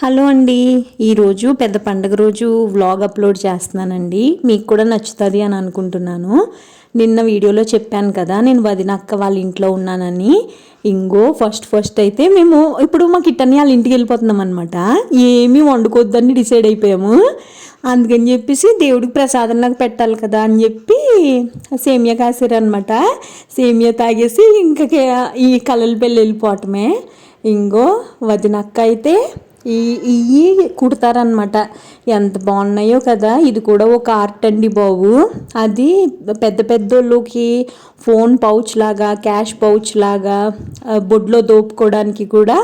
Hello అండి. ఈరోజు పెద్ద పండగ రోజు వ్లాగ్ అప్లోడ్ చేస్తున్నానండి. మీకు కూడా నచ్చుతుంది అని అనుకుంటున్నాను. నిన్న వీడియోలో చెప్పాను కదా నేను వదినక్క వాళ్ళ ఇంట్లో ఉన్నానని. ఇంగో ఫస్ట్ ఫస్ట్ అయితే మేము ఇప్పుడు మా కిట్టని వాళ్ళ ఇంటికి వెళ్ళిపోతున్నాం అనమాట ఏమీ వండుకోవద్దని డిసైడ్ అయిపోయాము. అందుకని చెప్పేసి దేవుడికి ప్రసాదంలాగా పెట్టాలి కదా అని చెప్పి సేమియా కాసారు అనమాట సేమియా తాగేసి ఇంకా ఈ కలల పెళ్ళి వెళ్ళిపోవటమే. ఇంగో వదినక్క అయితే ఈ ఇవి కుడతారనమాట ఎంత బాగున్నాయో కదా. ఇది కూడా ఒక ఆర్ట్ అండి బాబు. అది పెద్ద పెద్దోళ్ళకి ఫోన్ పౌచ్ లాగా క్యాష్ పౌచ్ లాగా బొడ్లో దోపుకోవడానికి కూడా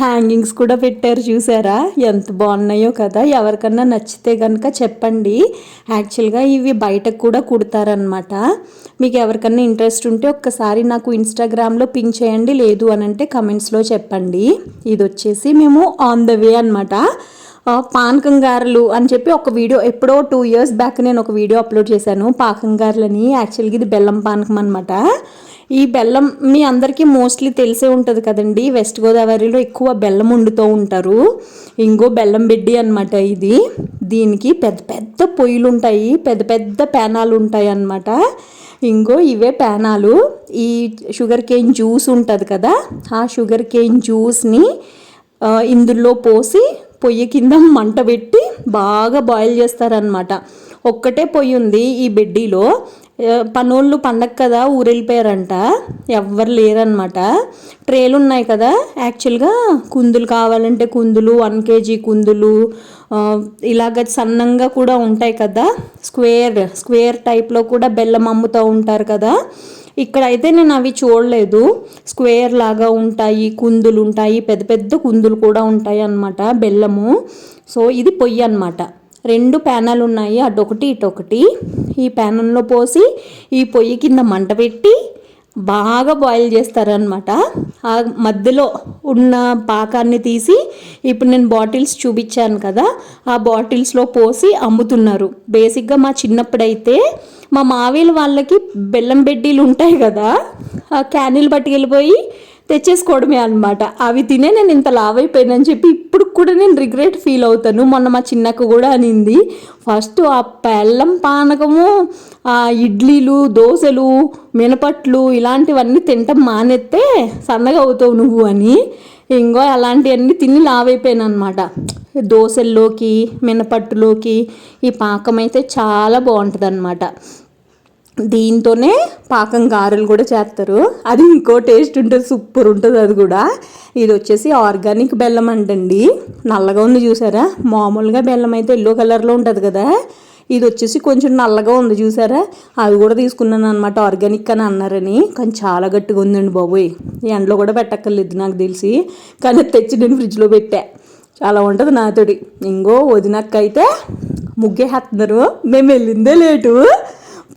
హ్యాంగింగ్స్ కూడా పెట్టారు చూసారా. ఎంత బాగున్నాయో కదా. ఎవరికన్నా నచ్చితే కనుక చెప్పండి. యాక్చువల్గా ఇవి బయటకు కూడా కుడతారనమాట మీకు ఎవరికన్నా ఇంట్రెస్ట్ ఉంటే ఒక్కసారి నాకు ఇన్స్టాగ్రామ్లో పింక్ చేయండి. లేదు అని అంటే కమెంట్స్లో చెప్పండి. ఇది వచ్చేసి మేము ఆన్ ద వే అనమాట పానకం గారెలు అని చెప్పి ఒక వీడియో ఎప్పుడో టూ ఇయర్స్ బ్యాక్ నేను ఒక వీడియో అప్లోడ్ చేశాను. పాకం గారెలని యాక్చువల్గా ఇది బెల్లం పానకం అనమాట ఈ బెల్లం మీ అందరికీ మోస్ట్లీ తెలిసే ఉంటుంది కదండి. వెస్ట్ గోదావరిలో ఎక్కువ బెల్లం వండుతూ ఉంటారు. ఇంకో బెల్లం బిడ్డి అనమాట ఇది. దీనికి పెద్ద పెద్ద పొయ్యిలు ఉంటాయి. పెద్ద పెద్ద పేనాలు ఉంటాయి అన్నమాట. ఇంకో ఇవే పేనాలు ఈ షుగర్ కేన్ జ్యూస్ ఉంటుంది కదా ఆ షుగర్ కేన్ జ్యూస్ని ఇందులో పోసి పొయ్యి కింద మంట పెట్టి బాగా బాయిల్ చేస్తారనమాట ఒక్కటే పొయ్యి ఉంది ఈ బెడ్డీలో. పనోళ్ళు పండగ కదా ఊరెళ్ళిపోయారంట. ఎవ్వరు లేరనమాట ట్రేలు ఉన్నాయి కదా యాక్చువల్గా కుందులు కావాలంటే కుందులు వన్ కేజీ కుందులు ఇలాగ సన్నంగా కూడా ఉంటాయి కదా స్క్వేర్ స్క్వేర్ టైప్లో కూడా బెల్లం అమ్ముతూ ఉంటారు కదా. ఇక్కడైతే నేను అవి చూడలేదు. స్క్వేర్ లాగా ఉంటాయి కుందులు ఉంటాయి పెద్ద పెద్ద కుందులు కూడా ఉంటాయి అన్నమాట బెల్లము. సో ఇది పొయ్యి అనమాట రెండు ప్యానల్ ఉన్నాయి అటొకటి ఇటొకటి. ఈ ప్యానల్లో పోసి ఈ పొయ్యి కింద మంట పెట్టి బాగా బాయిల్ చేస్తారనమాట ఆ మధ్యలో ఉన్న పాకాన్ని తీసి ఇప్పుడు నేను బాటిల్స్ చూపించాను కదా ఆ బాటిల్స్లో పోసి అమ్ముతున్నారు. బేసిక్గా మా చిన్నప్పుడైతే మా మావేలు వాళ్ళకి బెల్లం బెడ్డీలు ఉంటాయి కదా ఆ క్యానీలు పట్టుకెళ్ళిపోయి తెచ్చేసుకోవడమే అనమాట అవి తినే నేను ఇంత లావైపోయానని చెప్పి ఇప్పుడు కూడా నేను రిగ్రెట్ ఫీల్ అవుతాను. మొన్న మా చిన్నకు కూడా అనింది ఫస్ట్ ఆ బెల్లం పానకము ఆ ఇడ్లీలు దోశలు మినపట్లు ఇలాంటివన్నీ తింటాం మానేస్తే సన్నగా అవుతావు నువ్వు అని ఇంకో అలాంటివన్నీ తిని లావైపోయాను అనమాట దోశల్లోకి మినపట్టులోకి ఈ పాకం అయితే చాలా బాగుంటుంది అనమాట దీంతోనే పాకం గారెలు కూడా చేస్తారు. అది ఇంకో టేస్ట్ ఉంటుంది సూపర్ ఉంటుంది అది కూడా. ఇది వచ్చేసి ఆర్గానిక్ బెల్లం అంటండి. నల్లగా ఉంది చూసారా? మామూలుగా బెల్లం అయితే ఎల్లో కలర్లో ఉంటుంది కదా. ఇది వచ్చేసి కొంచెం నల్లగా ఉంది చూసారా? అది కూడా తీసుకున్నాను అనమాట ఆర్గానిక్ అని అన్నారని. కానీ చాలా గట్టిగా ఉందండి బాబోయ్. ఎండలో కూడా పెట్టక్కర్లేదు నాకు తెలిసి. కానీ తెచ్చి నేను ఫ్రిడ్జ్లో పెట్టా. చాలా ఉంటుంది నాతోటి. ఇంకో వదినక్క అయితే ముగ్గేస్తున్నారు మేము వెళ్ళిందే లేటు.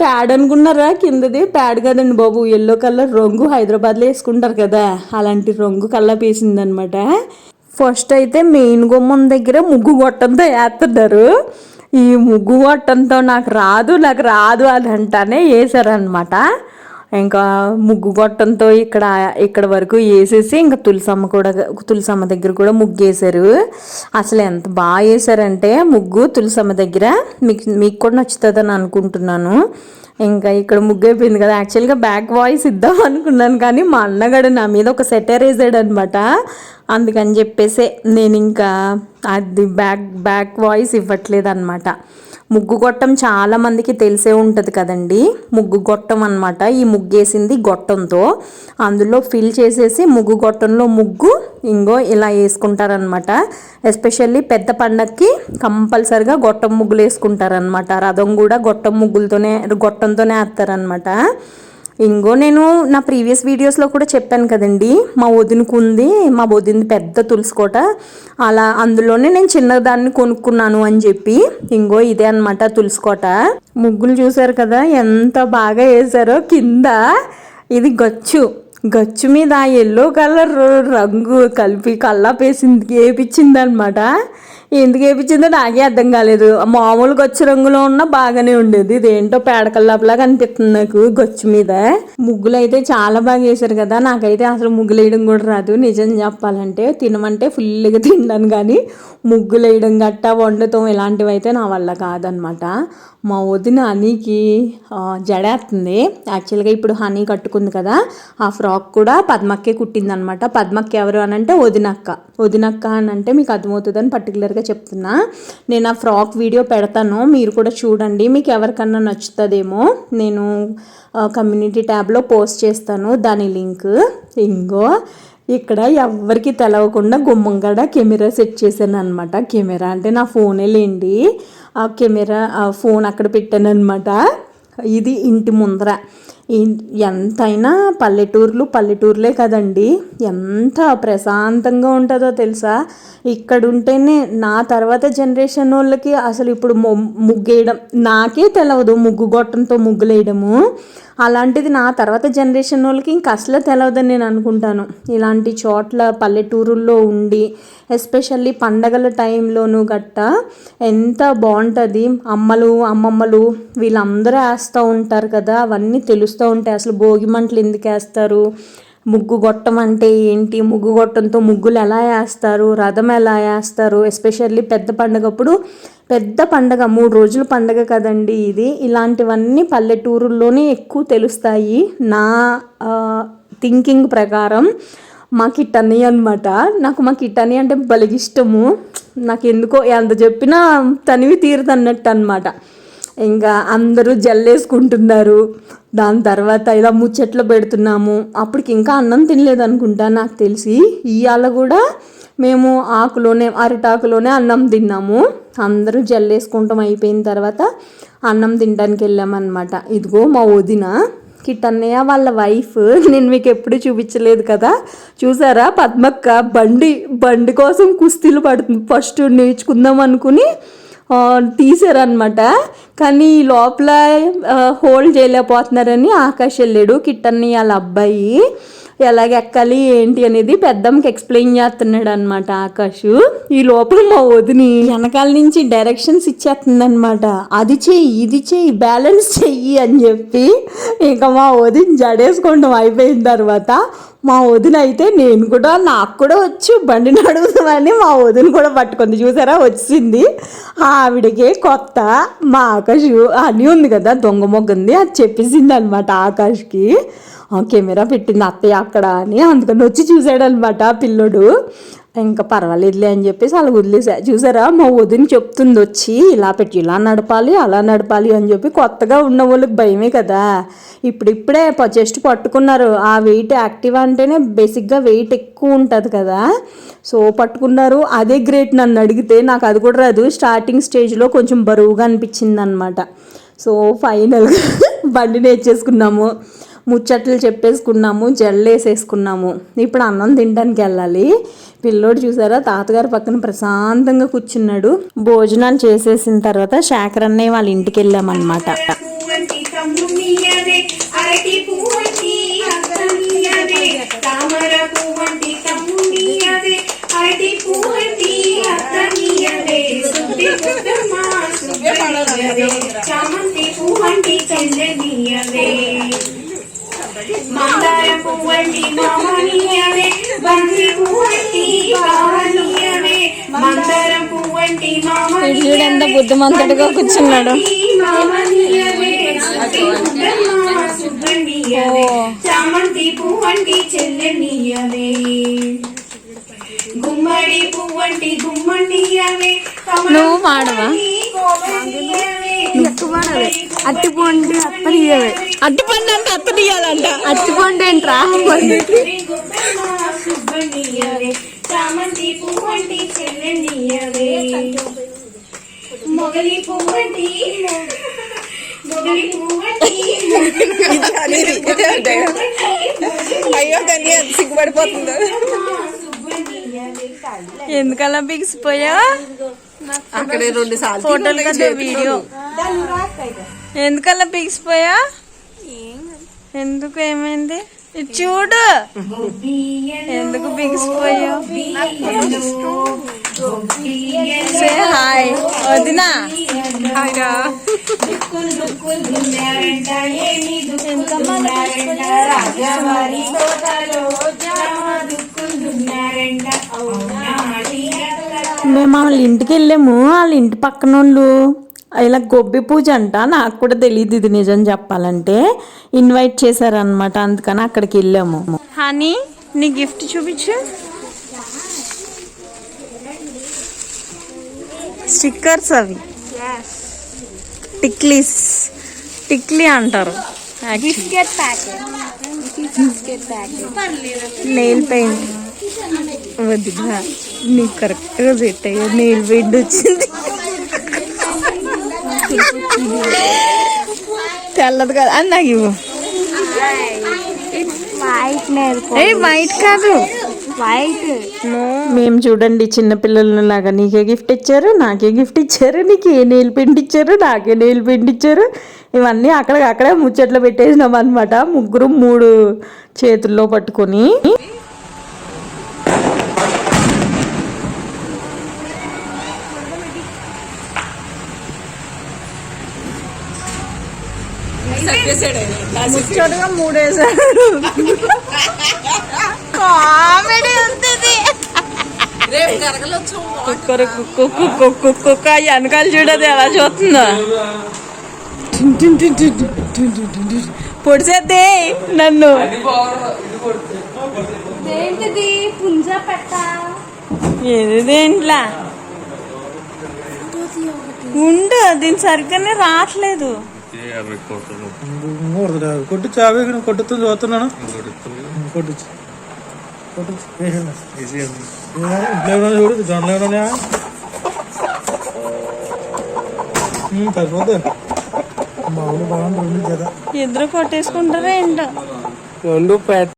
ప్యాడ్ అనుకున్నారా? కిందది ప్యాడ్ కదండి బాబు. ఎల్లో కలర్ రంగు హైదరాబాద్లో వేసుకుంటారు కదా. అలాంటి రంగు కల్లా పేసిందనమాట ఫస్ట్ అయితే మెయిన్ గుమ్మం దగ్గర ముగ్గు గొట్టంతో వేస్తున్నారు. ఈ ముగ్గు గొట్టంతో నాకు రాదు నాకు రాదు అని అంటానే వేసారనమాట ఇంకా ముగ్గు గొట్టంతో ఇక్కడ ఇక్కడ వరకు వేసేసి ఇంకా తులసమ్మ కూడా తులసమ్మ దగ్గర కూడా ముగ్గు వేసారు అసలు ఎంత బాగా వేసారంటే ముగ్గు తులసమ్మ దగ్గర. మీకు మీకు కూడా నచ్చుతుందని అనుకుంటున్నాను. ఇంకా ఇక్కడ ముగ్గు అయిపోయింది కదా. యాక్చువల్గా బ్యాక్ వాయిస్ ఇద్దాం అనుకున్నాను కానీ మా అన్నగాడు నా మీద ఒక సెటర్ వేసాడు అనమాట అందుకని చెప్పేసి నేను ఇంకా అది బ్యాక్ బ్యాక్ వాయిస్ ఇవ్వట్లేదు అనమాట ముగ్గు గొట్టం చాలా మందికి తెలిసే ఉంటుంది కదండి. ముగ్గు గొట్టం అనమాట ఈ ముగ్గేసింది గొట్టంతో. అందులో ఫిల్ చేసేసి ముగ్గు గొట్టంలో ముగ్గు ఇంగో ఇలా వేసుకుంటారనమాట ఎస్పెషల్లీ పెద్ద పండగకి కంపల్సరిగా గొట్టం ముగ్గులు వేసుకుంటారనమాట రథం కూడా గొట్టం ముగ్గులతోనే గొట్టంతోనే వేస్తారనమాట ఇంకో నేను నా ప్రీవియస్ వీడియోస్లో కూడా చెప్పాను కదండి. మా వదినకు ఉంది మా వదిన పెద్ద తులుసుకోట అలా అందులోనే నేను చిన్నదాన్ని కొనుక్కున్నాను అని చెప్పి. ఇంకో ఇదే అనమాట తులుసుకోట ముగ్గులు చూసారు కదా ఎంత బాగా వేసారో కింద. ఇది గచ్చు. గచ్చు మీద ఆ ఎల్లో కలర్ రంగు కలిపి కల్లాపేసింది వేపించింది అనమాట ఎందుకు వేపించిందో నాకే అర్థం కాలేదు. మామూలు గొచ్చు రంగులో ఉన్న బాగానే ఉండేది. ఇదేంటో పేడకల్లాపలాగా అనిపిస్తుంది నాకు గొచ్చు మీద. ముగ్గులు అయితే చాలా బాగా వేసారు కదా. నాకైతే అసలు ముగ్గులు వేయడం కూడా రాదు. నిజం చెప్పాలంటే తినమంటే ఫుల్గా తిన్నాను కానీ ముగ్గులు వేయడం గట్టా వండటం ఇలాంటివి అయితే నా వల్ల కాదనమాట. మా వదిన హనీకి జడేస్తుంది యాక్చువల్గా ఇప్పుడు హనీ కట్టుకుంది కదా ఆ ఫ్రాక్ కూడా పద్మక్కే కుట్టిందనమాట. పద్మక్క ఎవరు అని అంటే వదినక్క. వదినక్క అని అంటే మీకు అర్థమవుతుందని పర్టికులర్గా చెప్తున్నా. నేను ఆ ఫ్రాక్ వీడియో పెడతాను మీరు కూడా చూడండి. మీకు ఎవరికన్నా నచ్చుతుందేమో నేను కమ్యూనిటీ ట్యాబ్లో పోస్ట్ చేస్తాను దాని లింక్. ఇంకో ఇక్కడ ఎవరికి తెలవకుండా గుమ్మంగడ కెమెరా సెట్ చేశాను అనమాట కెమెరా అంటే నా ఫోనే లేండి. ఆ కెమెరా ఆ ఫోన్ అక్కడ పెట్టాను అనమాట ఇది ఇంటి ముందర. ఎంతైనా పల్లెటూర్లు పల్లెటూర్లే కదండి. ఎంత ప్రశాంతంగా ఉంటుందో తెలుసా? ఇక్కడ ఉంటేనే నా తర్వాత జనరేషన్ వాళ్ళకి అసలు ఇప్పుడు మొ- ముగ్గేయడం నాకే తెలవదు ముగ్గు గొట్టంతో ముగ్గులేయడము. అలాంటిది నా తర్వాత జనరేషన్ వాళ్ళకి ఇంక అసలు తెలవదని నేను అనుకుంటాను. ఇలాంటి చోట్ల పల్లెటూరుల్లో ఉండి ఎస్పెషల్లీ పండగల టైంలోనూ గట్ట ఎంత బాగుంటుంది అమ్మలు అమ్మమ్మలు వీళ్ళందరూ వేస్తూ ఉంటారు కదా అవన్నీ తెలుసు చూస్తూ ఉంటే అసలు భోగి మంటలు ఎందుకు వేస్తారు? ముగ్గు గొట్టం అంటే ఏంటి? ముగ్గు గొట్టంతో ముగ్గులు ఎలా వేస్తారు? రథం ఎలా వేస్తారు? ఎస్పెషల్లీ పెద్ద పండగప్పుడు పెద్ద పండగ మూడు రోజుల పండగ కదండి ఇది. ఇలాంటివన్నీ పల్లెటూరుల్లోనే ఎక్కువ తెలుస్తాయి. నా థింకింగ్ ప్రకారం మా కిట్టని అనమాట నాకు మా కిట్టని అంటే బలిగిష్టము ఇష్టము. నాకు ఎందుకో ఎంత చెప్పినా తనివి తీరుదన్నట్టు అనమాట ఇంకా అందరూ జల్లేసుకుంటున్నారు. దాని తర్వాత ఇలా ముచ్చట్లు పెడుతున్నాము. అప్పటికి ఇంకా అన్నం తినలేదు అనుకుంటా నాకు తెలిసి. ఇవాళ కూడా మేము ఆకులోనే అరిటాకులోనే అన్నం తిన్నాము. అందరూ జల్లేసుకుంటాం అయిపోయిన తర్వాత అన్నం తినడానికి వెళ్ళామన్నమాట. ఇదిగో మా వదిన కిట్టన్నయ్య వాళ్ళ వైఫ్. నేను మీకు ఎప్పుడు చూపించలేదు కదా. చూసారా? పద్మక్క బండి బండి కోసం కుస్తీలు పడుతుంది. ఫస్ట్ నేర్చుకుందాం అనుకుని తీసారనమాట కానీ ఈ లోపల హోల్డ్ చేయలేకపోతున్నారని ఆకాష్ వెళ్ళాడు. కిట్టన్ని వాళ్ళ అబ్బాయి. ఎలాగ ఎక్కాలి ఏంటి అనేది పెద్దమ్మకి ఎక్స్ప్లెయిన్ చేస్తున్నాడు అనమాట ఆకాష్ ఈ లోపల మా వదిని వెనకాల నుంచి డైరెక్షన్స్ ఇచ్చేస్తుంది అనమాట అది చెయ్యి ఇది చెయ్యి బ్యాలెన్స్ చెయ్యి అని చెప్పి ఇంకా మా వదిని జడేసుకోవడం అయిపోయిన తర్వాత మా వదిన అయితే నేను కూడా నాకు కూడా వచ్చు బండి నడుగుదామని మా వదిన కూడా పట్టుకుంది. చూసారా? వచ్చింది. ఆవిడకే కొత్త మా ఆకాష్ అని ఉంది కదా దొంగ మొగ్గుంది అది చెప్పేసింది అనమాట ఆకాష్కి కెమెరా పెట్టింది అత్తయ్య అక్కడ అని. అందుకని వచ్చి చూసాడు అనమాట పిల్లడు. ఇంకా పర్వాలేదులే అని చెప్పేసి అలా వదిలేసా. చూసారా? మా వదిన చెప్తుంది వచ్చి ఇలా పెట్టి ఇలా నడపాలి అలా నడపాలి అని చెప్పి కొత్తగా ఉన్న వాళ్ళకి భయమే కదా. ఇప్పుడిప్పుడే జస్ట్ పట్టుకున్నారు. ఆ వెయిట్ యాక్టివ్ అంటేనే బేసిక్గా వెయిట్ ఎక్కువ ఉంటుంది కదా. సో పట్టుకున్నారు. అదే గ్రేట్ నన్ను అడిగితే నాకు అది కూడా రాదు. స్టార్టింగ్ స్టేజ్లో కొంచెం బరువుగా అనిపించింది అనమాట సో ఫైనల్గా బండి నేర్చేసుకున్నాము. ముచ్చట్లు చెప్పేసుకున్నాము జల్లేసేసుకున్నాము. ఇప్పుడు అన్నం తినడానికి వెళ్ళాలి. పిల్లోడు చూసారా తాతగారు పక్కన ప్రశాంతంగా కూర్చున్నాడు. భోజనాలు చేసేసిన తర్వాత శేఖర్ అన్నయ్య వాళ్ళ ఇంటికి వెళ్ళామన్నమాట. చామంతి పువ్వంటి మందార పువ్వండి మామనియవే బంతి పువ్వండి బావనియవే మందారం పువ్వండి మామనియవే వీడు ఎంత బుద్ధిమంతుడిగా కూర్చున్నాడు. చామంతి పువ్వండి చెల్లెనియవే గుమ్మడి పువ్వండి గుమ్మడియవే నువ్వు పాడవా? అట్టి పండు అత్తనియవే అట్టి పండు అంటే అత్త తీయాలంట అట్టి పండు ఏంట్రా చామంతి పువ్వంటి చెల్లెనియవే మొగలి పువ్వంటి మొగలి పువ్వంటి అయ్యో కానీ సిగ్గుపడిపోతుందో? ఎందుకలా బిగిసిపోయా? అక్కడే రెండు సార్లు ఫోటోలు కదా వీడియో. ఎందుకలా బిగిసిపోయా? ఎందుకు ఏమైంది? చూడు. ఎందుకు బిగిసిపోయావు హాయ్ వదినా. మేము వాళ్ళ ఇంటికి వెళ్ళాము వాళ్ళ ఇంటి పక్కన వాళ్ళు ఇలా గొబ్బి పూజ అంట. నాకు కూడా తెలియదు ఇది నిజం చెప్పాలంటే. ఇన్వైట్ చేశారనమాట అందుకని అక్కడికి వెళ్ళాము. హనీ నీ గిఫ్ట్ చూపించు. స్టిక్కర్స్ అవి. టిక్లీస్ టిక్లీ అంటారు. బిస్కెట్ ప్యాకెట్ నెయిల్ పెయింట్ వద్దుగా నీకు కరెక్ట్గా సెట్ అయ్యా. నెయిల్ పెయింట్ వచ్చింది. తెల్లదు కదా. అని నాకు ఇవ్వు వైట్ కాదు. వైట్ మేము చూడండి చిన్నపిల్లల లాగా నీకే గిఫ్ట్ ఇచ్చారు నాకే గిఫ్ట్ ఇచ్చారు నీకు ఏ నెయిల్ పెయింట్ ఇచ్చారు నాకే నెయిల్ పెయింట్ ఇచ్చారు. ఇవన్నీ అక్కడ అక్కడే ముచ్చట్లు పెట్టేసినాం అనమాట ముగ్గురు మూడు చేతుల్లో పట్టుకొని. ముచ్చటగా మూడేసాడు. కామెడీ ఉంటుంది. రేపు జరగలొచ్చు కుక్కరు కుక్కు కుక్కు కుక్కు కుక్క. వెనకాల చూడదు ఎలా చూస్తుందో. పొడిసేద్దే నన్ను. ఏంటిది పుంజ పెట్ట? ఏది దేంట్లా? ఉండు దీని సరిగ్గానే రావట్లేదు. కొట్టు చావే కొట్టుతుంది చూస్తున్నాను. కొట్టుచ్చు కొట్టుచ్చు ఇంట్లో చూడు జొన్నలు బాగుంటుంది కదా ఇద్దరు కొట్టేసుకుంటారా ఏంటో. రెండు